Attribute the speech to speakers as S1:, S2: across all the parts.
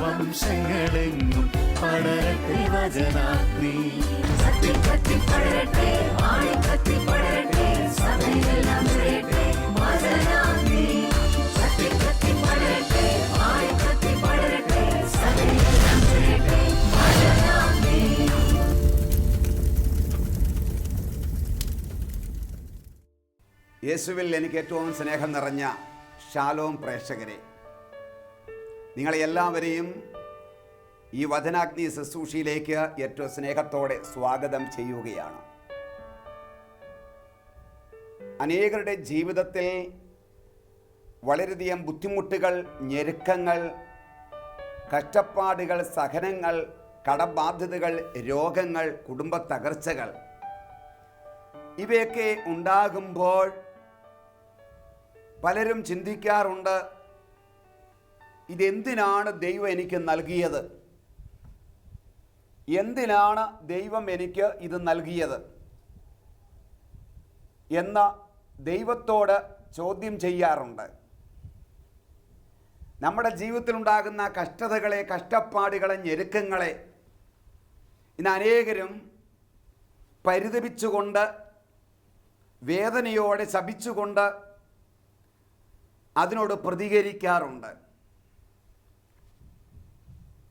S1: വംശങ്ങളെങ്ങും പടരട്ടെ വചനാഗ്നി.
S2: കത്തി കത്തി പടരട്ടെ ആഴി കത്തി പടരട്ടെ സഭയെല്ലാം നിറയട്ടെ വചനാഗ്നി കത്തി കത്തി പടരട്ടെ ആഴി കത്തി പടരട്ടെ സഭയെല്ലാം നിറയട്ടെ
S3: യേശുവിൽ എനിക്ക് ഏറ്റവും സ്നേഹം നിറഞ്ഞ ഷാലോം പ്രേക്ഷകരെ. നിങ്ങളെ എല്ലാവരെയും ഈ വചനാഗ്നി ശുശ്രൂഷയിലേക്ക് ഏറ്റവും സ്നേഹത്തോടെ സ്വാഗതം ചെയ്യുകയാണ്. അനേകരുടെ ജീവിതത്തിൽ വളരെയധികം ബുദ്ധിമുട്ടുകൾ ഞെരുക്കങ്ങൾ കഷ്ടപ്പാടുകൾ സഹനങ്ങൾ കടബാധ്യതകൾ രോഗങ്ങൾ കുടുംബ തകർച്ചകൾ ഇവയൊക്കെ ഉണ്ടാകുമ്പോൾ പലരും ചിന്തിക്കാറുണ്ട് ഇതെന്തിനാണ് ദൈവം എനിക്ക് നൽകിയത്? എന്തിനാണ് ദൈവം എനിക്ക് ഇത് നൽകിയത്? എന്ന ദൈവത്തോട് ചോദ്യം ചെയ്യാറുണ്ട്. നമ്മുടെ ജീവിതത്തിലുണ്ടാകുന്ന കഷ്ടതകളെ കഷ്ടപ്പാടുകളെ ഞെരുക്കങ്ങളെ ഇന്ന് അനേകരും പരിതപിച്ചുകൊണ്ട് വേദനയോടെ ശപിച്ചുകൊണ്ട് അതിനോട് പ്രതികരിക്കാറുണ്ട്.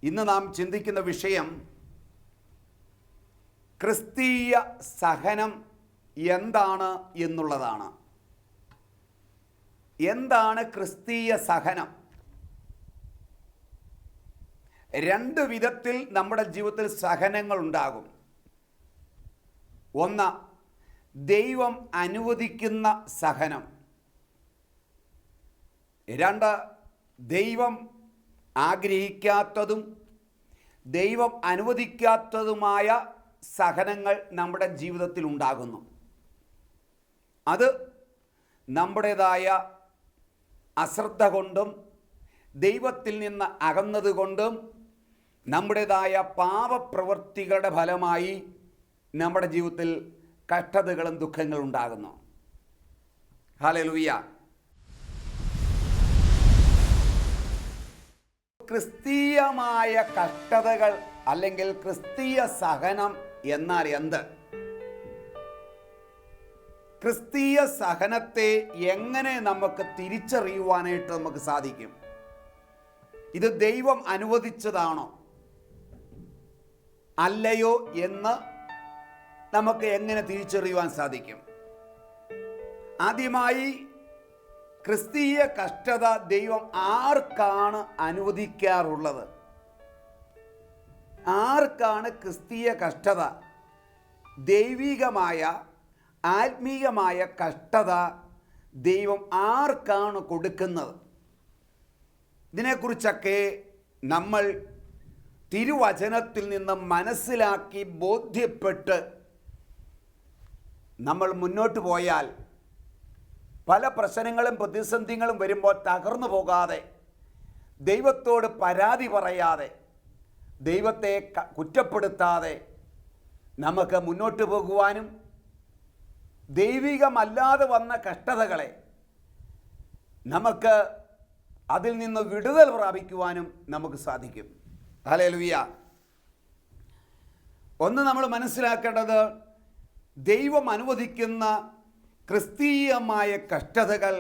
S3: ഇന്ന് നാം ചിന്തിക്കുന്ന വിഷയം ക്രിസ്തീയ സഹനം എന്താണ് എന്നുള്ളതാണ്. എന്താണ് ക്രിസ്തീയ സഹനം? രണ്ട് വിധത്തിൽ നമ്മുടെ ജീവിതത്തിൽ സഹനങ്ങൾ ഉണ്ടാകും. ഒന്ന് ദൈവം അനുവദിക്കുന്ന സഹനം. രണ്ട് ദൈവം ആഗ്രഹിക്കാത്തതും ദൈവം അനുവദിക്കാത്തതുമായ സഹനങ്ങൾ നമ്മുടെ ജീവിതത്തിൽ ഉണ്ടാകുന്നു. അത് നമ്മുടേതായ അശ്രദ്ധ കൊണ്ടും ദൈവത്തിൽ നിന്ന് അകന്നതുകൊണ്ടും നമ്മുടേതായ പാപപ്രവൃത്തികളുടെ ഫലമായി നമ്മുടെ ജീവിതത്തിൽ കഷ്ടതകളും ദുഃഖങ്ങളും ഉണ്ടാകുന്നു. ഹാലലുയ്യ ക്രിസ്തീയമായ കഷ്ടതകൾ അല്ലെങ്കിൽ ക്രിസ്തീയ സഹനം എന്നാൽ എന്ത്? ക്രിസ്തീയ സഹനത്തെ എങ്ങനെ നമുക്ക് തിരിച്ചറിയുവാനായിട്ട് നമുക്ക് സാധിക്കും? ഇത് ദൈവം അനുവദിച്ചതാണോ? അല്ലയോ എന്ന് നമുക്ക് എങ്ങനെ തിരിച്ചറിയുവാൻ സാധിക്കും? ആദ്യമായി ക്രിസ്തീയ കഷ്ടത ദൈവം ആർക്കാണ് അനുവദിക്കാറുള്ളത്? ആർക്കാണ് ക്രിസ്തീയ കഷ്ടത? ദൈവികമായ ആത്മീയമായ കഷ്ടത ദൈവം ആർക്കാണ് കൊടുക്കുന്നത്? ഇതിനെക്കുറിച്ചൊക്കെ നമ്മൾ തിരുവചനത്തിൽ നിന്ന് മനസ്സിലാക്കി ബോധ്യപ്പെട്ട് നമ്മൾ മുന്നോട്ട് പോയാൽ പല പ്രശ്നങ്ങളും പ്രതിസന്ധികളും വരുമ്പോൾ തകർന്നു പോകാതെ ദൈവത്തോട് പരാതി പറയാതെ ദൈവത്തെ കുറ്റപ്പെടുത്താതെ നമുക്ക് മുന്നോട്ട് പോകുവാനും ദൈവികമല്ലാതെ വന്ന കഷ്ടതകളെ നമുക്ക് അതിൽ നിന്ന് വിടുതൽ പ്രാപിക്കുവാനും നമുക്ക് സാധിക്കും. ഹലേലുയ്യ ഒന്ന് നമ്മൾ മനസ്സിലാക്കേണ്ടത് ദൈവം അനുവദിക്കുന്ന ക്രിസ്തീയമായ കഷ്ടതകൾ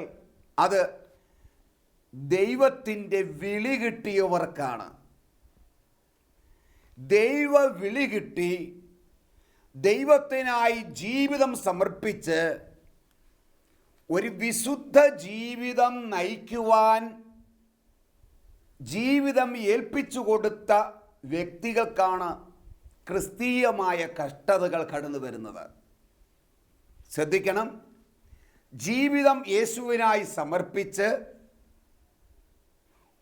S3: അത് ദൈവത്തിന്റെ വിളി കിട്ടിയവർക്കാണ്. ദൈവ വിളി കിട്ടി ദൈവത്തിനായി ജീവിതം സമർപ്പിച്ച് ഒരു വിശുദ്ധ ജീവിതം നയിക്കുവാൻ ജീവിതം ഏൽപ്പിച്ചു കൊടുത്ത വ്യക്തികൾക്കാണ് ക്രിസ്തീയമായ കഷ്ടതകൾ കടന്നു വരുന്നത് ശ്രദ്ധിക്കണം. ജീവിതം യേശുവിനായി സമർപ്പിച്ച്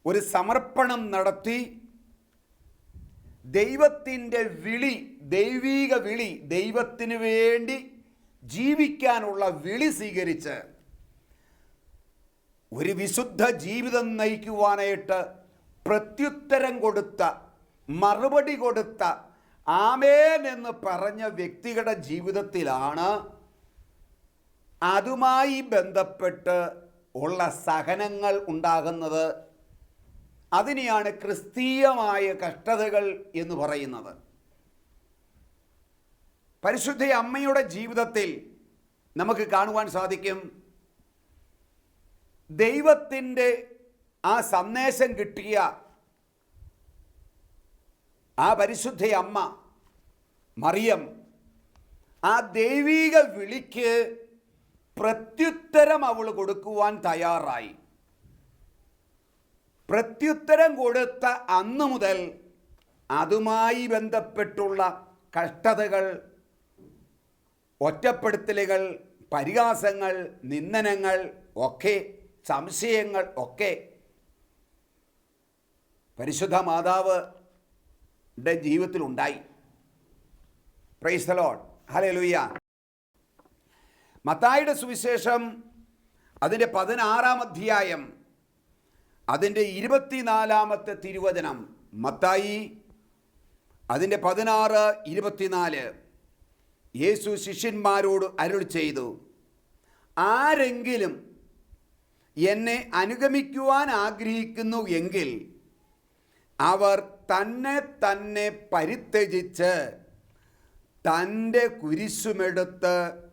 S3: ഒരു സമർപ്പണം നടത്തി ദൈവത്തിന്റെ വിളി ദൈവീക വിളി ദൈവത്തിന് വേണ്ടി ജീവിക്കാനുള്ള വിളി സ്വീകരിച്ച് ഒരു വിശുദ്ധ ജീവിതം നയിക്കുവാനായിട്ട് പ്രത്യുത്തരം കൊടുത്ത മറുപടി കൊടുത്ത ആമേൻ എന്ന് പറഞ്ഞ വ്യക്തികളുടെ ജീവിതത്തിലാണ് അതുമായി ബന്ധപ്പെട്ട് ഉള്ള സഹനങ്ങൾ ഉണ്ടാകുന്നത് അതിനെയാണ് ക്രിസ്തീയമായ കഷ്ടതകൾ എന്ന് പറയുന്നത്. പരിശുദ്ധ അമ്മയുടെ ജീവിതത്തിൽ നമുക്ക് കാണുവാൻ സാധിക്കും. ദൈവത്തിന്റെ ആ സന്ദേശം കിട്ടിയ ആ പരിശുദ്ധ അമ്മ മറിയം ആ ദൈവീക വിളിക്ക് പ്രത്യുത്തരം അവൾ കൊടുക്കുവാൻ തയ്യാറായി. പ്രത്യുത്തരം കൊടുത്ത അന്ന് മുതൽ അതുമായി ബന്ധപ്പെട്ടുള്ള കഷ്ടതകൾ ഒറ്റപ്പെടുത്തലുകൾ പരിഹാസങ്ങൾ നിന്ദനങ്ങൾ ഒക്കെ സംശയങ്ങൾ ഒക്കെ പരിശുദ്ധ മാതാവ് ജീവിതത്തിലുണ്ടായി. പ്രൈസ് ലോഡ് ഹലേ ലുയ്യ മത്തായിയുടെ സുവിശേഷം അതിന്റെ പതിനാറാം അധ്യായം അതിന്റെ ഇരുപത്തിനാലാമത്തെ തിരുവചനം. മത്തായി അതിന്റെ പതിനാറ് ഇരുപത്തിനാല്. യേശു ശിഷ്യന്മാരോട് അരുൾ ചെയ്തു ആരെങ്കിലും എന്നെ അനുഗമിക്കുവാൻ ആഗ്രഹിക്കുന്നു എങ്കിൽ അവർ തന്നെ തന്നെ പരിത്യജിച്ച് തന്റെ കുരിശുമെടുത്ത്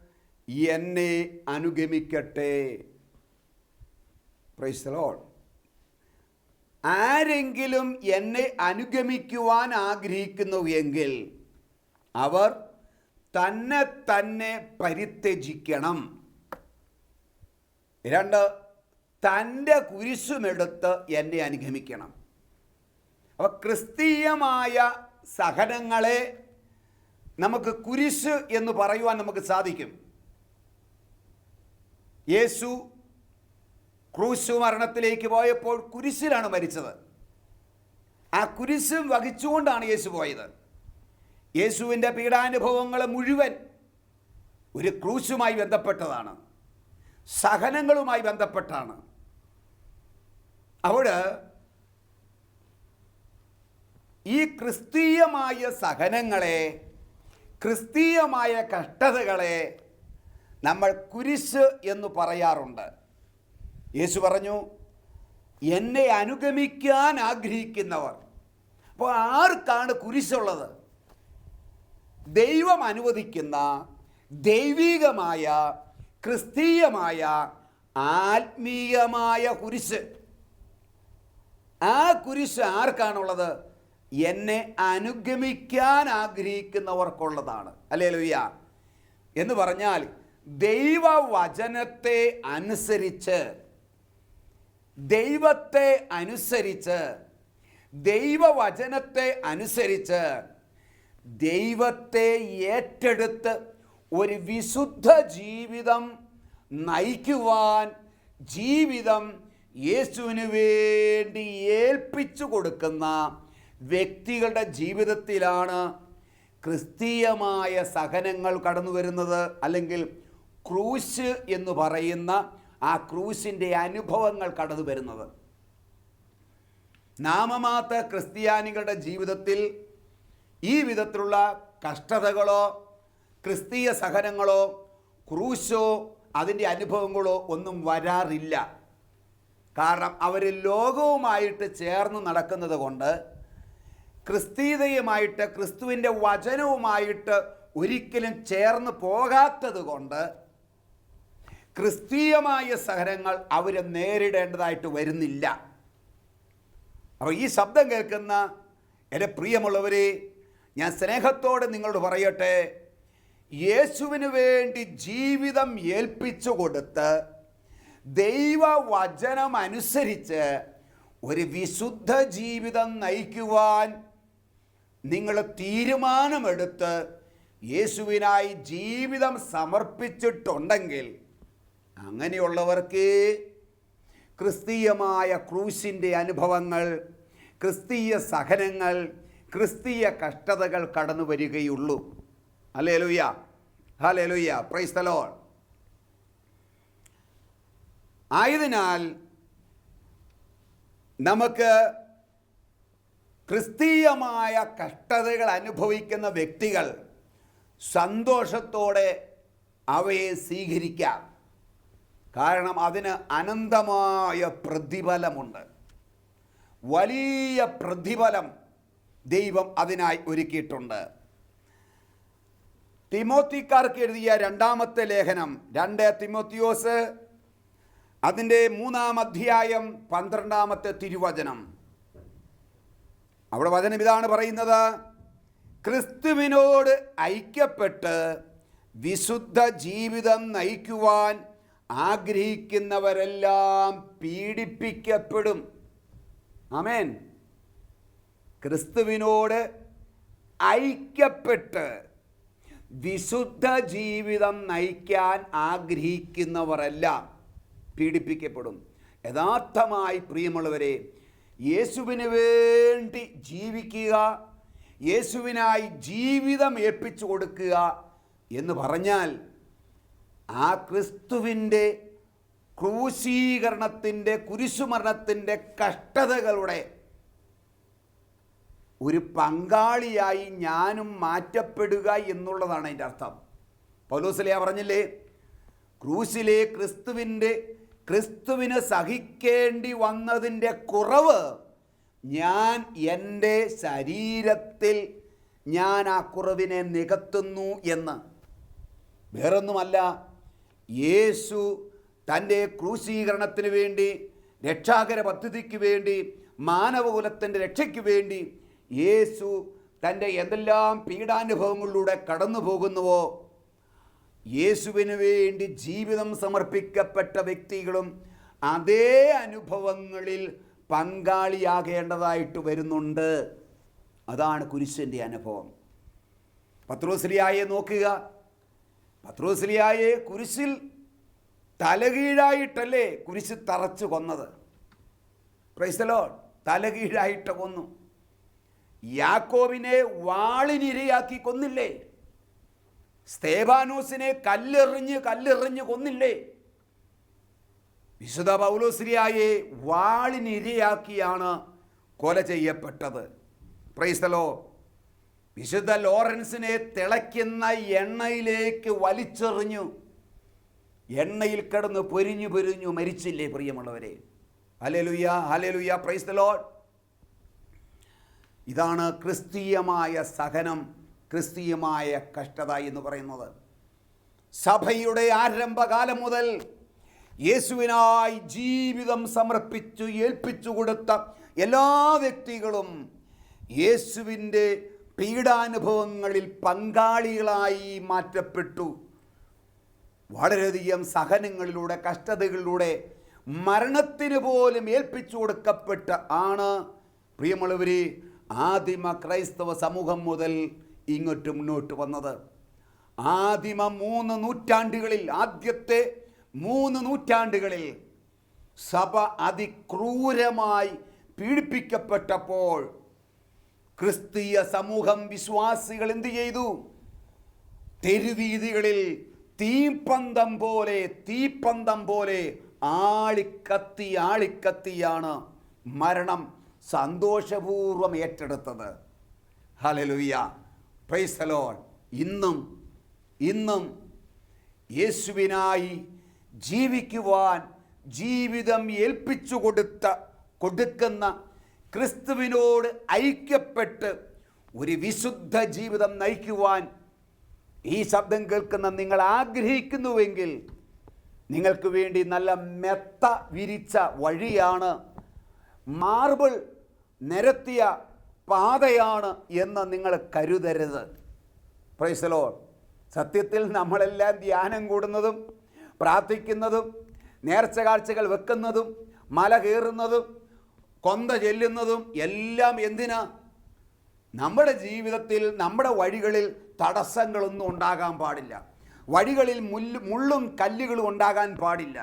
S3: എന്നെ അനുഗമിക്കട്ടെ. പ്രൈസ് ലോഡ് ആരെങ്കിലും എന്നെ അനുഗമിക്കുവാൻ ആഗ്രഹിക്കുന്നു എങ്കിൽ അവർ തന്നെ തന്നെ പരിത്യജിക്കണം. രണ്ട് തന്റെ കുരിശുമെടുത്ത് എന്നെ അനുഗമിക്കണം. അപ്പോൾ ക്രിസ്തീയമായ സഹനങ്ങളെ നമുക്ക് കുരിശ് എന്ന് പറയുവാൻ നമുക്ക് സാധിക്കും. യേശു ക്രൂശു മരണത്തിലേക്ക് പോയപ്പോൾ കുരിശിലാണ് മരിച്ചത്. ആ കുരിശും വഹിച്ചുകൊണ്ടാണ് യേശു പോയത്. യേശുവിന്റെ പീഡാനുഭവങ്ങൾ മുഴുവൻ ഒരു ക്രൂശുമായി ബന്ധപ്പെട്ടതാണ്. സഹനങ്ങളുമായി ബന്ധപ്പെട്ടാണ്. അവിടെ ഈ ക്രിസ്തീയമായ സഹനങ്ങളെ ക്രിസ്തീയമായ കഷ്ടതകളെ നമ്മൾ കുരിശ് എന്ന് പറയാറുണ്ട്. യേശു പറഞ്ഞു എന്നെ അനുഗമിക്കാൻ ആഗ്രഹിക്കുന്നവർ. അപ്പോൾ ആർക്കാണ് കുരിശുള്ളത്? ദൈവം അനുവദിക്കുന്ന ദൈവികമായ ക്രിസ്തീയമായ ആത്മീയമായ കുരിശ്. ആ കുരിശ് ആർക്കാണുള്ളത്? എന്നെ അനുഗമിക്കാൻ ആഗ്രഹിക്കുന്നവർക്കുള്ളതാണ്. അല്ലേ ലുയ്യ എന്ന് പറഞ്ഞാൽ ദൈവവചനത്തെ അനുസരിച്ച് ദൈവത്തെ അനുസരിച്ച് ദൈവവചനത്തെ അനുസരിച്ച് ദൈവത്തെ ഏറ്റെടുത്ത് ഒരു വിശുദ്ധ ജീവിതം നയിക്കുവാൻ ജീവിതം യേശുവിന് വേണ്ടി ഏൽപ്പിച്ചു കൊടുക്കുന്ന വ്യക്തികളുടെ ജീവിതത്തിലാണ് ക്രിസ്തീയമായ സഹനങ്ങൾ കടന്നു വരുന്നത് അല്ലെങ്കിൽ ക്രൂശ് എന്ന് പറയുന്ന ആ ക്രൂശിന്റെ അനുഭവങ്ങൾ കടന്നു വരുന്നത്. നാമമാത്ര ക്രിസ്ത്യാനികളുടെ ജീവിതത്തിൽ ഈ വിധത്തിലുള്ള കഷ്ടതകളോ ക്രിസ്തീയ സഹനങ്ങളോ ക്രൂശോ അതിന്റെ അനുഭവങ്ങളോ ഒന്നും വരാറില്ല. കാരണം അവർ ലോകവുമായിട്ട് ചേർന്ന് നടക്കുന്നത് കൊണ്ട് ക്രിസ്തീയതയുമായിട്ട് ക്രിസ്തുവിന്റെ വചനവുമായിട്ട് ഒരിക്കലും ചേർന്ന് പോകാത്തത് കൊണ്ട് ക്രിസ്തീയമായ സഹനങ്ങൾ അവർ നേരിടേണ്ടതായിട്ട് വരുന്നില്ല. അപ്പോൾ ഈ ശബ്ദം കേൾക്കുന്ന എന്റെ പ്രിയമുള്ളവരെ ഞാൻ സ്നേഹത്തോടെ നിങ്ങളോട് പറയട്ടെ. യേശുവിന് വേണ്ടി ജീവിതം ഏൽപ്പിച്ചു കൊടുത്ത് ദൈവവചനം അനുസരിച്ച് ഒരു വിശുദ്ധ ജീവിതം നയിക്കുവാൻ നിങ്ങൾ തീരുമാനമെടുത്ത് യേശുവിനായി ജീവിതം സമർപ്പിച്ചിട്ടുണ്ടെങ്കിൽ അങ്ങനെയുള്ളവർക്ക് ക്രിസ്തീയമായ ക്രൂശിന്റെ അനുഭവങ്ങൾ ക്രിസ്തീയ സഹനങ്ങൾ ക്രിസ്തീയ കഷ്ടതകൾ കടന്നു വരികയുള്ളൂ. അല്ലേ ലുയ്യ ഹലേ ലുയ്യ പ്രൈസ് തലോൾ ആയതിനാൽ നമുക്ക് ക്രിസ്തീയമായ കഷ്ടതകൾ അനുഭവിക്കുന്ന വ്യക്തികൾ സന്തോഷത്തോടെ അവയെ സ്വീകരിക്കാം. കാരണം അതിന് അനന്തമായ പ്രതിഫലമുണ്ട്. വലിയ പ്രതിഫലം ദൈവം അതിനായി ഒരുക്കിയിട്ടുണ്ട്. തിമോത്തിക്കാർക്ക് എഴുതിയ രണ്ടാമത്തെ ലേഖനം രണ്ട് തിമോത്തിയോസ് അതിന്റെ മൂന്നാം അധ്യായം പന്ത്രണ്ടാമത്തെ തിരുവചനം. അവിടെ വചനം ഇതാണ് പറയുന്നത് ക്രിസ്തുവിനോട് ഐക്യപ്പെട്ട് വിശുദ്ധ ജീവിതം നയിക്കുവാൻ ആഗ്രഹിക്കുന്നവരെല്ലാം പീഡിപ്പിക്കപ്പെടും. ആമേൻ. ക്രിസ്തുവിനോട് ഐക്യപ്പെട്ട് വിശുദ്ധ ജീവിതം നയിക്കാൻ ആഗ്രഹിക്കുന്നവരെല്ലാം പീഡിപ്പിക്കപ്പെടും. യഥാർത്ഥമായി പ്രിയമുള്ളവരെ യേശുവിന് വേണ്ടി ജീവിക്കുക യേശുവിനായി ജീവിതം ഏൽപ്പിച്ചു കൊടുക്കുക എന്ന് പറഞ്ഞാൽ ആ ക്രിസ്തുവിന്റെ ക്രൂശീകരണത്തിന്റെ കുരിശുമരണത്തിന്റെ കഷ്ടതകളുടെ ഒരു പങ്കാളിയായി ഞാനും മാറ്റപ്പെടുക എന്നുള്ളതാണ് അതിന്റെ അർത്ഥം. പൗലോസിലെയാ പറഞ്ഞില്ലേ? ക്രൂശിലെ ക്രിസ്തുവിന്റെ ക്രിസ്തുവിന് സഹിക്കേണ്ടി വന്നതിന്റെ കുറവ് ഞാൻ എന്റെ ശരീരത്തിൽ ഞാൻ ആ കുറവിനെ നികത്തുന്നു എന്ന്. വേറൊന്നുമല്ല യേശു തന്റെ ക്രൂശീകരണത്തിന് വേണ്ടി രക്ഷാകര പദ്ധതിക്ക് വേണ്ടി മാനവകുലത്തിന്റെ രക്ഷയ്ക്ക് വേണ്ടി യേശു തന്റെ എന്തെല്ലാം പീഡാനുഭവങ്ങളിലൂടെ കടന്നു പോകുന്നുവോ യേശുവിന് വേണ്ടി ജീവിതം സമർപ്പിക്കപ്പെട്ട വ്യക്തികളും അതേ അനുഭവങ്ങളിൽ പങ്കാളിയാകേണ്ടതായിട്ട് വരുന്നുണ്ട്. അതാണ് കുരിശന്റെ അനുഭവം. പത്രോസ്ലിയായെ നോക്കുക. പത്രോസ്ലിയായെ കുരിശിൽ തലകീഴായിട്ടല്ലേ കുരിശ് തറച്ചു കൊന്നത്? പ്രൈസലോ തലകീഴായിട്ട് കൊന്നു. യാക്കോബിനെ വാളിനിരയാക്കി കൊന്നില്ലേ? സ്തേബാനോസിനെ കല്ലെറിഞ്ഞ് കല്ലെറിഞ്ഞ് കൊന്നില്ലേ? വിശുദ്ധ പൗലോസ്ലിയായെ വാളിനിരയാക്കിയാണ് കൊല ചെയ്യപ്പെട്ടത്. പ്രൈസ്തലോ വിശുദ്ധ ലോറൻസിനെ തിളയ്ക്കുന്ന എണ്ണയിലേക്ക് വലിച്ചെറിഞ്ഞു. എണ്ണയിൽ കിടന്ന് പൊരിഞ്ഞു പൊരിഞ്ഞു മരിച്ചില്ലേ പ്രിയമുള്ളവരെ? Hallelujah hallelujah praise the Lord ഇതാണ് ക്രിസ്തീയമായ സഹനം ക്രിസ്തീയമായ കഷ്ടത എന്ന് പറയുന്നത്. സഭയുടെ ആരംഭകാലം മുതൽ യേശുവിനായി ജീവിതം സമർപ്പിച്ചു ഏൽപ്പിച്ചു കൊടുത്ത എല്ലാ വ്യക്തികളും യേശുവിന്റെ പീഡാനുഭവങ്ങളിൽ പങ്കാളികളായി മാറ്റപ്പെട്ടു. വളരെയധികം സഹനങ്ങളിലൂടെ കഷ്ടതകളിലൂടെ മരണത്തിന് പോലും ഏൽപ്പിച്ചു കൊടുക്കപ്പെട്ട ആണ് പ്രിയമുള്ളവരെ ആദിമ ക്രൈസ്തവ സമൂഹം മുതൽ ഇങ്ങോട്ട് മുന്നോട്ട് വന്നത്. ആദിമ മൂന്ന് നൂറ്റാണ്ടുകളിൽ ആദ്യത്തെ മൂന്ന് നൂറ്റാണ്ടുകളിൽ സഭ അതിക്രൂരമായി പീഡിപ്പിക്കപ്പെട്ടപ്പോൾ ക്രിസ്തീയ സമൂഹം വിശ്വാസികൾ എന്ത് ചെയ്തു? തെരുവീതികളിൽ തീപ്പന്തം പോലെ തീപ്പന്തം പോലെ ആളിക്കത്തി ആളിക്കത്തിയാണ് മരണം സന്തോഷപൂർവം ഏറ്റെടുത്തത്. ഹലലുയ്യ പ്രൈസലോൺ ഇന്നും ഇന്നും യേശുവിനായി ജീവിക്കുവാൻ ജീവിതം ഏൽപ്പിച്ചു കൊടുത്ത കൊടുക്കുന്ന ക്രിസ്തുവിനോട് ഐക്യപ്പെട്ട് ഒരു വിശുദ്ധ ജീവിതം നയിക്കുവാൻ ഈ ശബ്ദം കേൾക്കുന്ന നിങ്ങൾ ആഗ്രഹിക്കുന്നുവെങ്കിൽ നിങ്ങൾക്ക് വേണ്ടി നല്ല മെത്ത വിരിച്ച വഴിയാണ് മാർബിൾ നിരത്തിയ പാതയാണ് എന്ന് നിങ്ങൾ കരുതരുത്. പ്രൈസലോ സത്യത്തിൽ നമ്മളെല്ലാം ധ്യാനം കൂടുന്നതും പ്രാർത്ഥിക്കുന്നതും നേർച്ച കാഴ്ചകൾ വെക്കുന്നതും മല കയറുന്നതും കൊന്ത ചെല്ലുന്നതും എല്ലാം എന്തിനാ? നമ്മുടെ ജീവിതത്തിൽ നമ്മുടെ വഴികളിൽ തടസ്സങ്ങളൊന്നും ഉണ്ടാകാൻ പാടില്ല. വഴികളിൽ മുല്ല് മുള്ളും കല്ലുകളും ഉണ്ടാകാൻ പാടില്ല.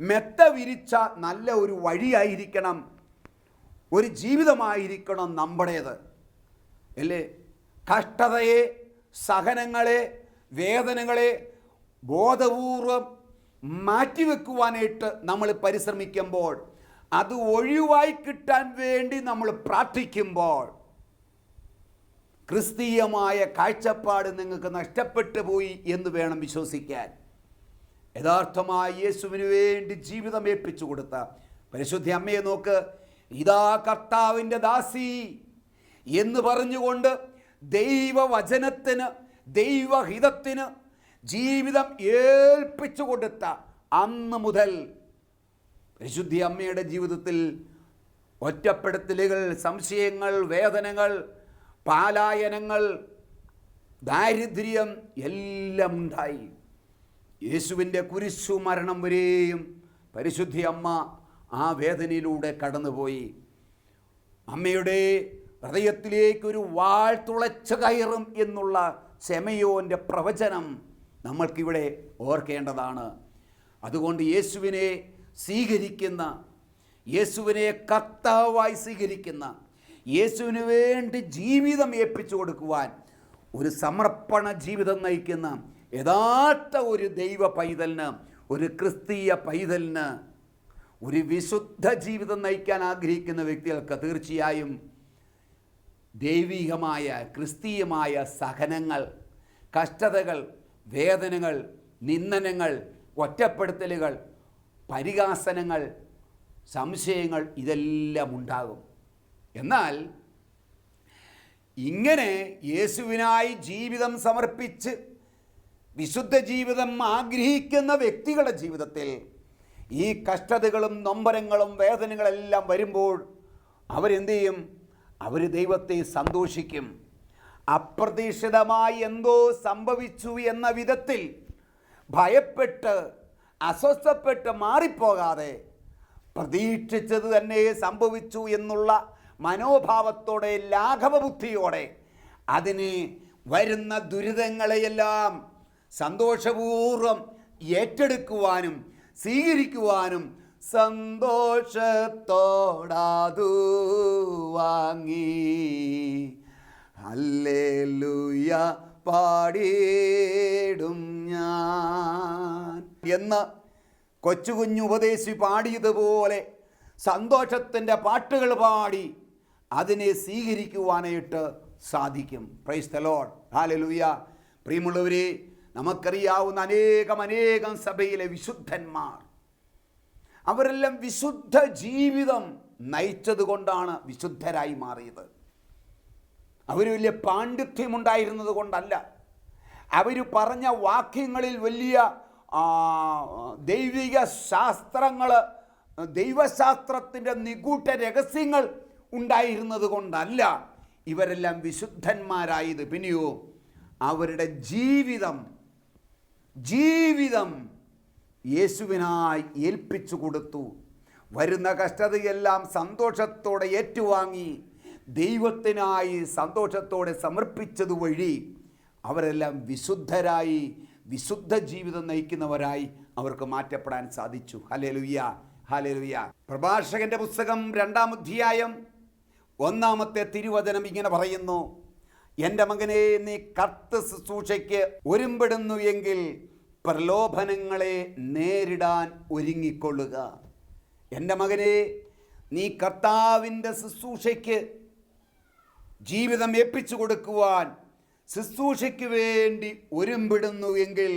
S3: മെത്ത വിരിച്ച നല്ല ഒരു വഴിയായിരിക്കണം ഒരു ജീവിതമായിരിക്കണം നമ്മുടേത്. അല്ലേ? കഷ്ടതയെ സഹനങ്ങളെ വേദനകളെ ബോധപൂർവം മാറ്റിവെക്കുവാനായിട്ട് നമ്മൾ പരിശ്രമിക്കുമ്പോൾ അത് ഒഴിവായി കിട്ടാൻ വേണ്ടി നമ്മൾ പ്രാർത്ഥിക്കുമ്പോൾ ക്രിസ്തീയമായ കാഴ്ചപ്പാട് നിങ്ങൾക്ക് നഷ്ടപ്പെട്ടു പോയി എന്ന് വേണം വിശ്വസിക്കാൻ. യഥാർത്ഥമായി യേശുവിന് വേണ്ടി ജീവിതം ഏൽപ്പിച്ചു കൊടുത്ത പരിശുദ്ധി അമ്മയെ നോക്ക്. ഇതാ കർത്താവിന്റെ ദാസി എന്ന് പറഞ്ഞുകൊണ്ട് ദൈവവചനത്തിന് ദൈവഹിതത്തിന് ജീവിതം ഏൽപ്പിച്ചു കൊടുത്ത അന്ന് മുതൽ പരിശുദ്ധി അമ്മയുടെ ജീവിതത്തിൽ ഒറ്റപ്പെടുത്തലുകൾ സംശയങ്ങൾ വേദനകൾ പാലായനങ്ങൾ ദാരിദ്ര്യം എല്ലാം ഉണ്ടായി. യേശുവിന്റെ കുരിശു മരണം വരെയും പരിശുദ്ധി അമ്മ ആ വേദനയിലൂടെ കടന്നുപോയി. അമ്മയുടെ ഹൃദയത്തിലേക്കൊരു വാൾ തുളച്ച കയറും എന്നുള്ള സെമയോന്റെ പ്രവചനം നമ്മൾക്കിവിടെ ഓർക്കേണ്ടതാണ്. അതുകൊണ്ട് യേശുവിനെ സ്വീകരിക്കുന്ന യേശുവിനെ കർത്താവായി സ്വീകരിക്കുന്ന യേശുവിന് വേണ്ടി ജീവിതം ഏൽപ്പിച്ചു കൊടുക്കുവാൻ ഒരു സമർപ്പണ ജീവിതം നയിക്കുന്ന യഥാർത്ഥ ഒരു ദൈവ പൈതലിന് ഒരു ക്രിസ്തീയ പൈതലിന് ഒരു വിശുദ്ധ ജീവിതം നയിക്കാൻ ആഗ്രഹിക്കുന്ന വ്യക്തികൾക്ക് തീർച്ചയായും ദൈവികമായ ക്രിസ്തീയമായ സഹനങ്ങൾ കഷ്ടതകൾ വേദനകൾ നിന്ദനങ്ങൾ ഒറ്റപ്പെടുത്തലുകൾ പരിഹാസനങ്ങൾ സംശയങ്ങൾ ഇതെല്ലാം ഉണ്ടാകും എന്നാൽ ഇങ്ങനെ യേശുവിനായി ജീവിതം സമർപ്പിച്ച് വിശുദ്ധ ജീവിതം ആഗ്രഹിക്കുന്ന വ്യക്തികളുടെ ജീവിതത്തിൽ ഈ കഷ്ടതകളും നൊമ്പരങ്ങളും വേദനകളെല്ലാം വരുമ്പോൾ അവരെന്ത് ചെയ്യും അവർ ദൈവത്തെ സന്തോഷിക്കും. അപ്രതീക്ഷിതമായി എന്തോ സംഭവിച്ചു എന്ന വിധത്തിൽ ഭയപ്പെട്ട് അസ്വസ്ഥപ്പെട്ട് മാറിപ്പോകാതെ പ്രതീക്ഷിച്ചത് തന്നെ സംഭവിച്ചു എന്നുള്ള മനോഭാവത്തോടെ ലാഘവബുദ്ധിയോടെ അതിന് വരുന്ന ദുരിതങ്ങളെയെല്ലാം സന്തോഷപൂർവം ഏറ്റെടുക്കുവാനും സ്വീകരിക്കുവാനും സന്തോഷത്തോടാതു വാങ്ങി. ഹല്ലേലൂയ പാടിയിടും. എന്ന് കൊച്ചു കുഞ്ഞു ഉപദേശി പാടിയതുപോലെ സന്തോഷത്തിന്റെ പാട്ടുകൾ പാടി അതിനെ സ്വീകരിക്കുവാനായിട്ട് സാധിക്കും. പ്രൈസ് തലോഡ് ഹാലലൂയ പ്രിയമുള്ളവരെ നമുക്കറിയാവുന്ന അനേകം അനേകം സഭയിലെ വിശുദ്ധന്മാർ. അവരെല്ലാം വിശുദ്ധ ജീവിതം നയിച്ചത് കൊണ്ടാണ് വിശുദ്ധരായി മാറിയത്. അവർ വലിയ പാണ്ഡിത്യമുണ്ടായിരുന്നത് കൊണ്ടല്ല. അവർ പറഞ്ഞ വാക്യങ്ങളിൽ വലിയ ദൈവിക ശാസ്ത്രങ്ങൾ ദൈവശാസ്ത്രത്തിന്റെ നിഗൂഢ രഹസ്യങ്ങൾ ഉണ്ടായിരുന്നത് കൊണ്ടല്ല ഇവരെല്ലാം വിശുദ്ധന്മാരായത്. പിന്നെയോ അവരുടെ ജീവിതം ജീവിതം യേശുവിനായി ഏൽപ്പിച്ചു കൊടുത്തു. വരുന്ന കഷ്ടതയെല്ലാം സന്തോഷത്തോടെ ഏറ്റുവാങ്ങി ദൈവത്തിനായി സന്തോഷത്തോടെ സമർപ്പിച്ചതുവഴി അവരെല്ലാം വിശുദ്ധരായി വിശുദ്ധ ജീവിതം നയിക്കുന്നവരായി അവർക്ക് മാറ്റപ്പെടാൻ സാധിച്ചു. ഹലേലുയ്യ ഹലേലുയ്യ പ്രഭാഷകന്റെ പുസ്തകം രണ്ടാം അധ്യായം ഒന്നാമത്തെ തിരുവചനം ഇങ്ങനെ പറയുന്നു. എന്റെ മകനെ നീ കത്ത് ശുശ്രൂഷയ്ക്ക് ഒരുമ്പെടുന്നു എങ്കിൽ പ്രലോഭനങ്ങളെ നേരിടാൻ ഒരുങ്ങിക്കൊള്ളുക. എന്റെ മകനെ നീ കർത്താവിന്റെ ശുശ്രൂഷയ്ക്ക് ജീവിതം ഏൽപ്പിച്ചു കൊടുക്കുവാൻ ശുശ്രൂഷയ്ക്ക് വേണ്ടി ഒരുമ്പിടുന്നു എങ്കിൽ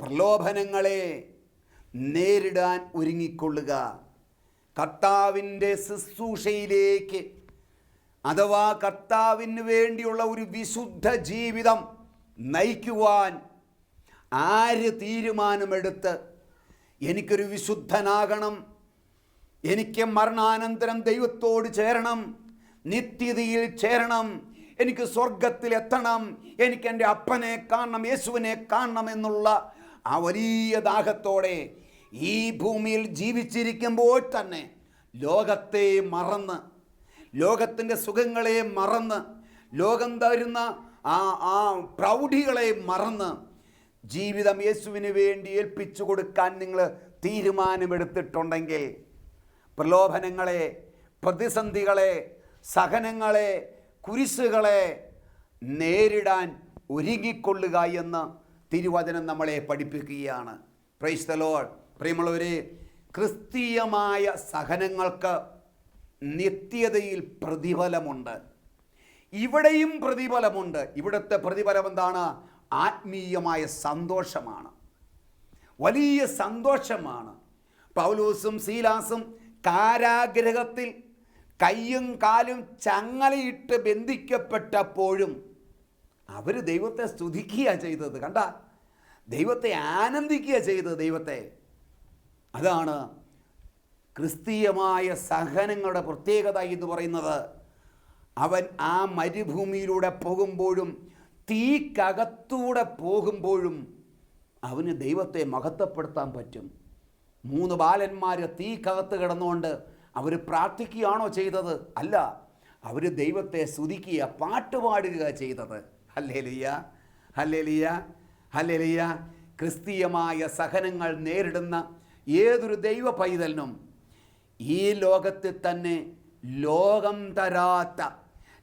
S3: പ്രലോഭനങ്ങളെ നേരിടാൻ ഒരുങ്ങിക്കൊള്ളുക. കർത്താവിന്റെ ശുശ്രൂഷയിലേക്ക് അഥവാ കർത്താവിന് വേണ്ടിയുള്ള ഒരു വിശുദ്ധ ജീവിതം നയിക്കുവാൻ ആര് തീരുമാനമെടുത്ത് എനിക്കൊരു വിശുദ്ധനാകണം എനിക്ക് മരണാനന്തരം ദൈവത്തോട് ചേരണം നിത്യതയിൽ ചേരണം എനിക്ക് സ്വർഗത്തിൽ എത്തണം. എനിക്ക് എന്റെ അപ്പനെ കാണണം യേശുവിനെ കാണണം എന്നുള്ള ആ വലിയ ദാഹത്തോടെ ഈ ഭൂമിയിൽ ജീവിച്ചിരിക്കുമ്പോൾ തന്നെ ലോകത്തെ മറന്ന് ലോകത്തിന്റെ സുഖങ്ങളെ മറന്ന് ലോകം തരുന്ന ആ ആ പ്രൗഢികളെ മറന്ന് ജീവിതം യേശുവിന് വേണ്ടി ഏൽപ്പിച്ചു കൊടുക്കാൻ നിങ്ങൾ തീരുമാനമെടുത്തിട്ടുണ്ടെങ്കിൽ പ്രലോഭനങ്ങളെ പ്രതിസന്ധികളെ സഹനങ്ങളെ കുരിശുകളെ നേരിടാൻ ഒരുങ്ങിക്കൊള്ളുക എന്ന് തിരുവചനം നമ്മളെ പഠിപ്പിക്കുകയാണ്. പ്രൈസ് ദ പ്രിയമുള്ളവരെ ക്രിസ്തീയമായ സഹനങ്ങൾക്ക് നിത്യതയിൽ പ്രതിഫലമുണ്ട്. ഇവിടെയും പ്രതിഫലമുണ്ട്. ഇവിടുത്തെ പ്രതിഫലം എന്താണ്? ആത്മീയമായ സന്തോഷമാണ്. വലിയ സന്തോഷമാണ്. പൗലൂസും സീലാസും കാരാഗ്രഹത്തിൽ കയ്യും കാലും ചങ്ങലയിട്ട് ബന്ധിക്കപ്പെട്ടപ്പോഴും അവർ ദൈവത്തെ സ്തുതിക്കുക ചെയ്തത്. കണ്ട? ദൈവത്തെ ആനന്ദിക്കുക ചെയ്തത് ദൈവത്തെ. അതാണ് ക്രിസ്തീയമായ സഹനങ്ങളുടെ പ്രത്യേകത എന്ന് പറയുന്നത്. അവൻ ആ മരുഭൂമിയിലൂടെ പോകുമ്പോഴും തീക്കകത്തൂടെ പോകുമ്പോഴും അവന് ദൈവത്തെ മഹത്വപ്പെടുത്താൻ പറ്റും. മൂന്ന് ബാലന്മാർ തീക്കകത്ത് കിടന്നുകൊണ്ട് അവർ പ്രാർത്ഥിക്കുകയാണോ ചെയ്തത്? അല്ല. അവർ ദൈവത്തെ സ്തുതിക്കുക പാട്ടുപാടുക ചെയ്തത്. ഹല്ലേലിയ ഹല്ലേലിയ ഹല്ലേലിയ ക്രിസ്തീയമായ സഹനങ്ങൾ നേരിടുന്ന ഏതൊരു ദൈവ പൈതലിനും ഈ ലോകത്തിൽ തന്നെ ലോകം തരാത്ത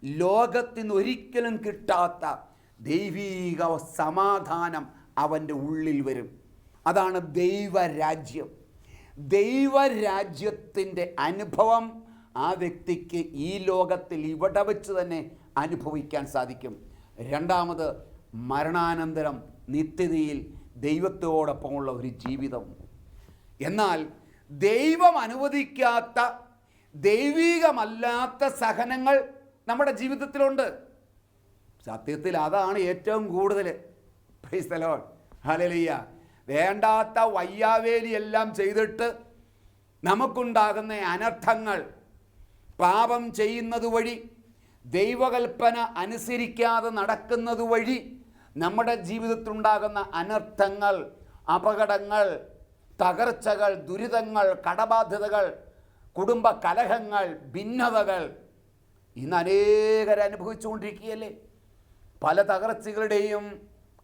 S3: ലോകത്തിനൊരിക്കലും കിട്ടാത്ത ദൈവീക സമാധാനം അവന്റെ ഉള്ളിൽ വരും. അതാണ് ദൈവരാജ്യം. ദൈവരാജ്യത്തിന്റെ അനുഭവം ആ വ്യക്തിക്ക് ഈ ലോകത്തിൽ ഇവിടെ വെച്ച് തന്നെ അനുഭവിക്കാൻ സാധിക്കും. രണ്ടാമത് മരണാനന്തരം നിത്യതയിൽ ദൈവത്തോടൊപ്പമുള്ള ഒരു ജീവിതം. എന്നാൽ ദൈവം അനുവദിക്കാത്ത ദൈവികമല്ലാത്ത സഹനങ്ങൾ നമ്മുടെ ജീവിതത്തിലുണ്ട്. സത്യത്തിൽ അതാണ് ഏറ്റവും കൂടുതൽ. പൈസലോൺ ഹലലിയ വേണ്ടാത്ത വയ്യാവേലി എല്ലാം ചെയ്തിട്ട് നമുക്കുണ്ടാകുന്ന അനർത്ഥങ്ങൾ പാപം ചെയ്യുന്നത് വഴി ദൈവകൽപ്പന അനുസരിക്കാതെ നടക്കുന്നത് വഴി നമ്മുടെ ജീവിതത്തിലുണ്ടാകുന്ന അനർത്ഥങ്ങൾ അപകടങ്ങൾ തകർച്ചകൾ ദുരിതങ്ങൾ കടബാധ്യതകൾ കുടുംബ കലഹങ്ങൾ ഭിന്നതകൾ ഇന്ന് അനേകർ അനുഭവിച്ചുകൊണ്ടിരിക്കുകയല്ലേ പല തകർച്ചകളുടെയും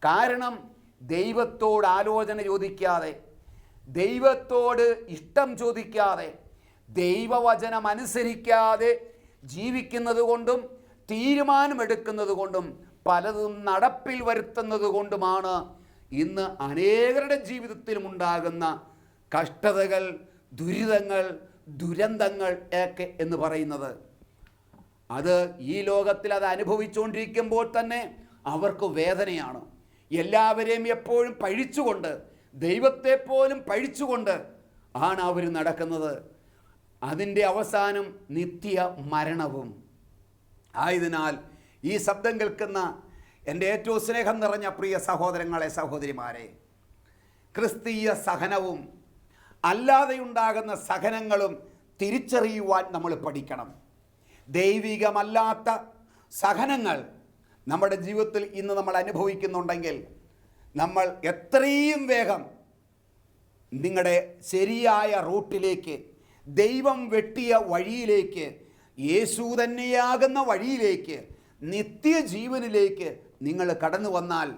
S3: കാരണം ദൈവത്തോട് ആലോചന ചോദിക്കാതെ ദൈവത്തോട് ഇഷ്ടം ചോദിക്കാതെ ദൈവവചനം അനുസരിക്കാതെ ജീവിക്കുന്നത് കൊണ്ടും തീരുമാനമെടുക്കുന്നത് കൊണ്ടും പലതും നടപ്പിൽ വരുത്തുന്നത് കൊണ്ടുമാണ് ഇന്ന് അനേകരുടെ ജീവിതത്തിലും ഉണ്ടാകുന്ന കഷ്ടതകൾ ദുരിതങ്ങൾ ദുരന്തങ്ങൾ ഒക്കെ എന്ന് പറയുന്നത്. അത് ഈ ലോകത്തിൽ അത് അനുഭവിച്ചുകൊണ്ടിരിക്കുമ്പോൾ തന്നെ അവർക്ക് വേദനയാണ്. എല്ലാവരെയും എപ്പോഴും പഴിച്ചുകൊണ്ട് ദൈവത്തെ പോലും പഴിച്ചുകൊണ്ട് ആണ് അവർ നടക്കുന്നത്. അതിന്റെ അവസാനം നിത്യ മരണവും. ആയതിനാൽ ഈ ശബ്ദം കേൾക്കുന്ന എന്റെ ഏറ്റവും സ്നേഹം നിറഞ്ഞ പ്രിയ സഹോദരങ്ങളെ സഹോദരിമാരെ ക്രിസ്തീയ സഹനവും അല്ലാതെയുണ്ടാകുന്ന സഹനങ്ങളും തിരിച്ചറിയുവാൻ നമ്മൾ പഠിക്കണം. ദൈവികമല്ലാത്ത സഹനങ്ങൾ നമ്മുടെ ജീവിതത്തിൽ ഇന്ന് നമ്മൾ അനുഭവിക്കുന്നുണ്ടെങ്കിൽ നമ്മൾ എത്രയും വേഗം നിങ്ങളുടെ ശരിയായ റൂട്ടിലേക്ക് ദൈവം വെട്ടിയ വഴിയിലേക്ക് യേശു തന്നെയാകുന്ന വഴിയിലേക്ക് നിത്യജീവനിലേക്ക് നിങ്ങൾ കടന്നു വന്നാൽ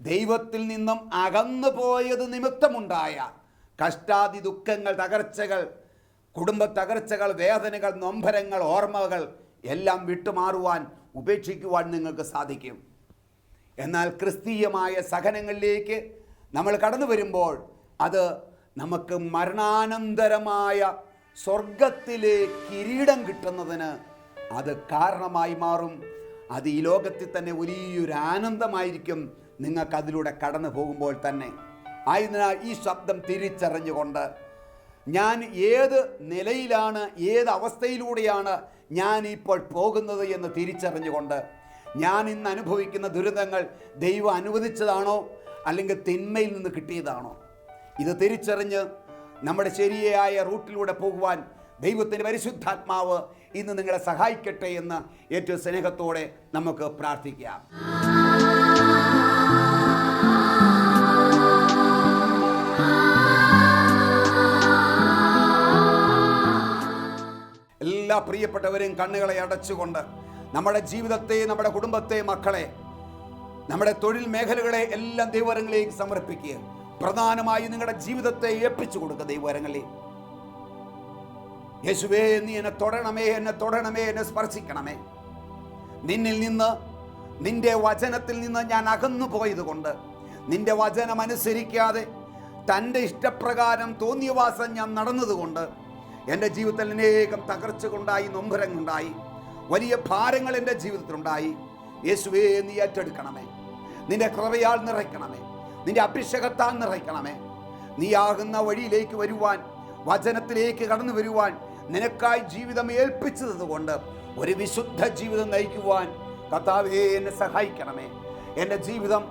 S3: ദൈവത്തിൽ നിന്നും അകന്നു പോയത് നിമിത്തമുണ്ടായ കഷ്ടാതി ദുഃഖങ്ങൾ തകർച്ചകൾ കുടുംബ തകർച്ചകൾ വേദനകൾ നൊമ്പരങ്ങൾ ഓർമ്മകൾ എല്ലാം വിട്ടുമാറുവാൻ ഉപേക്ഷിക്കുവാൻ നിങ്ങൾക്ക് സാധിക്കും. എന്നാൽ ക്രിസ്തീയമായ സഹനങ്ങളിലേക്ക് നമ്മൾ കടന്നു വരുമ്പോൾ അത് നമുക്ക് മരണാനന്തരമായ സ്വർഗത്തിലെ കിരീടം കിട്ടുന്നതിന് അത് കാരണമായി മാറും. അത് ഈ ലോകത്തിൽ തന്നെ വലിയൊരു ആനന്ദമായിരിക്കും നിങ്ങൾക്ക് അതിലൂടെ കടന്നു പോകുമ്പോൾ തന്നെ. ആയതിനാൽ ഈ ശബ്ദം തിരിച്ചറിഞ്ഞുകൊണ്ട് ഞാൻ ഏത് നിലയിലാണ് ഏത് അവസ്ഥയിലൂടെയാണ് ഞാൻ ഇപ്പോൾ പോകുന്നത് എന്ന് തിരിച്ചറിഞ്ഞുകൊണ്ട് ഞാൻ ഇന്ന് അനുഭവിക്കുന്ന ദുരിതങ്ങൾ ദൈവം അനുവദിച്ചതാണോ അല്ലെങ്കിൽ തിന്മയിൽ നിന്ന് കിട്ടിയതാണോ? ഇത് തിരിച്ചറിഞ്ഞ് നമ്മുടെ ശരിയായ റൂട്ടിലൂടെ പോകുവാൻ ദൈവത്തിന്റെ പരിശുദ്ധാത്മാവ് ഇന്ന് നിങ്ങളെ സഹായിക്കട്ടെ എന്ന് ഏറ്റവും സ്നേഹത്തോടെ നമുക്ക് പ്രാർത്ഥിക്കാം. എല്ലാ പ്രിയപ്പെട്ടവരെയും കണ്ണുകളെ അടച്ചുകൊണ്ട് നമ്മുടെ ജീവിതത്തെ നമ്മുടെ കുടുംബത്തെ മക്കളെ നമ്മുടെ തൊഴിൽ മേഖലകളെ എല്ലാം ദൈവരങ്ങളിലേക്ക് സമർപ്പിക്കുക. പ്രധാനമായി നിങ്ങളുടെ ജീവിതത്തെ ഏൽപ്പിച്ചു കൊടുക്കുക ദൈവരങ്ങളിൽ യേശുവേ നീ എന്നെ തൊടണമേ എന്നെ തൊടണമേ എന്നെ സ്പർശിക്കണമേ. നിന്നിൽ നിന്ന് നിന്റെ വചനത്തിൽ നിന്ന് ഞാൻ അകന്നു പോയതുകൊണ്ട് നിന്റെ വചനം അനുസരിക്കാതെ തന്റെ ഇഷ്ടപ്രകാരം തോന്നിയവാസം ഞാൻ നടന്നതുകൊണ്ട് എന്റെ ജീവിതത്തിൽ അനേകം തകർച്ചകളുണ്ടായി നൊമ്പരങ്ങളുണ്ടായി വലിയ ഭാരങ്ങൾ എന്റെ ജീവിതത്തിലുണ്ടായി. യേശുവേ നീ ഏറ്റെടുക്കണമേ. നിന്റെ കൃപയാൽ നിറയ്ക്കണമേ. നിന്റെ അഭിഷേകത്താൽ നിറയ്ക്കണമേ. നീയാകുന്ന വഴിയിലേക്ക് വരുവാൻ വചനത്തിലേക്ക് കടന്നു വരുവാൻ നിനക്കായി ജീവിതം ഏൽപ്പിച്ചതുകൊണ്ട് ഒരു വിശുദ്ധ ജീവിതം നയിക്കുവാൻ കർത്താവേ എന്നെ സഹായിക്കണമേ. എന്റെ ജീവിതം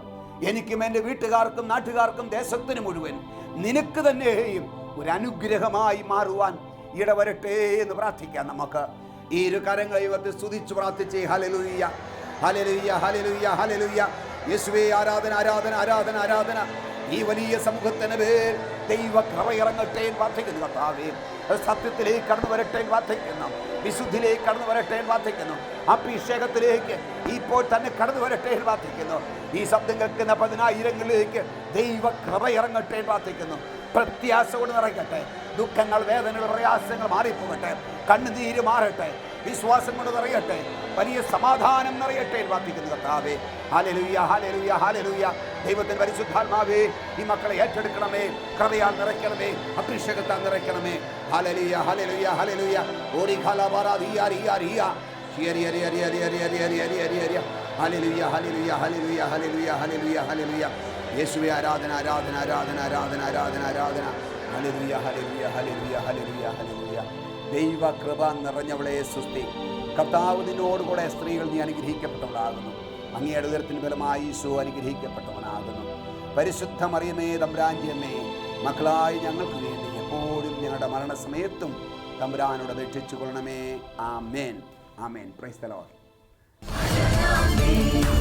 S3: എനിക്കും എന്റെ വീട്ടുകാർക്കും നാട്ടുകാർക്കും ദേശത്തിന് മുഴുവൻ നിനക്ക് തന്നെയും ഒരു അനുഗ്രഹമായി മാറുവാൻ ഇടവരട്ടെ എന്ന് പ്രാർത്ഥിക്കാം നമുക്ക്. ഈ ഇരു കരങ്ങളെ ഇവർക്ക് സ്തുതിച്ച് പ്രാർത്ഥിച്ച്. ഹലലുയ്യ ഹലലുയ്യ ഹലലുയ്യ ഹലലുയ്യ യേശുവേ ആരാധന ആരാധന ആരാധന ആരാധന. ഈ വലിയ സമൂഹത്തിന് പേർ ദൈവ കറയിറങ്ങട്ടെ എന്ന് പ്രാർത്ഥിക്കുന്നു കർത്താവേ. സത്യത്തിലേക്ക് കടന്നു വരട്ടെ എന്ന് പ്രാർത്ഥിക്കുന്നു. വിശുദ്ധിയിലേക്ക് കടന്നു വരട്ടെ എന്ന് പ്രാർത്ഥിക്കുന്നു. അഭിഷേകത്തിലേക്ക് ഇപ്പോൾ തന്നെ കടന്നു വരട്ടെ എന്ന് പ്രാർത്ഥിക്കുന്നു. ഈ ശബ്ദം കേൾക്കുന്ന പതിനായിരങ്ങളിലേക്ക് ദൈവ കൃപ ഇറങ്ങട്ടെ എന്ന് പ്രാർത്ഥിക്കുന്നു. പ്രത്യാശ കൊണ്ട് നിറയ്ക്കട്ടെ. ദുഃഖങ്ങൾ വേദനകൾ പ്രയാസങ്ങൾ മാറിപ്പോകട്ടെ. കണ്ണുനീര് മാറട്ടെ. വിശ്വാസം കൊണ്ട് നിറയട്ടെ. വലിയ സമാധാനം നിറയട്ടെ പ്രാർത്ഥിക്കുന്നു കർത്താവേ. ഹാലലുയ്യ ഹാലലുയ്യ ഹാലലുയ്യ ദൈവത്തിന് പരിശുദ്ധാത്മാവേ ഈ മക്കളെ ഏറ്റെടുക്കണമേ. കൃപയാൽ നിറയ്ക്കണമേ. അഭിഷേകത്താൽ നിറയ്ക്കണമേ. ഹാലലുയ്യ ഹാലലുയ്യ ഹാലലുയ്യ ഓടി ഖാലാബാറാ റിയ റിയ റിയ ഹരി ഹരി ഹരി ഹരി ഹാലലുയ്യ ഹാലലുയ്യ ഹാലലുയ്യ ഹാലലുയ്യ ഹാലലുയ്യ ഹാലലുയ്യ യേശുവേ ആരാധന ആരാധന ആരാധന ആരാധന ആരാധന ആരാധന. ഹലിയ ഹലിയ ഹലിയ ഹലിയ ഹലിയ ദൈവ കൃപ നിറഞ്ഞവളെ സുസ്തി കർത്താവ് നിന്നോടുകൂടെ സ്ത്രീകൾ നീ അനുഗ്രഹിക്കപ്പെട്ടവളാകുന്നു. അങ്ങയുടെ ഉയരത്തിന് ഫലമായി ഈശോ അനുഗ്രഹിക്കപ്പെട്ടവനാകുന്നു. പരിശുദ്ധ മറിയമേ തമ്പുരാന്റിയമ്മേ മക്കളായി ഞങ്ങൾക്ക് വേണ്ടി എപ്പോഴും ഞങ്ങളുടെ മരണസമയത്തും തമ്പുരാനോട് അപേക്ഷിച്ചു കൊള്ളണമേ amen. Amen. Praise the Lord.
S2: ഓരുമോ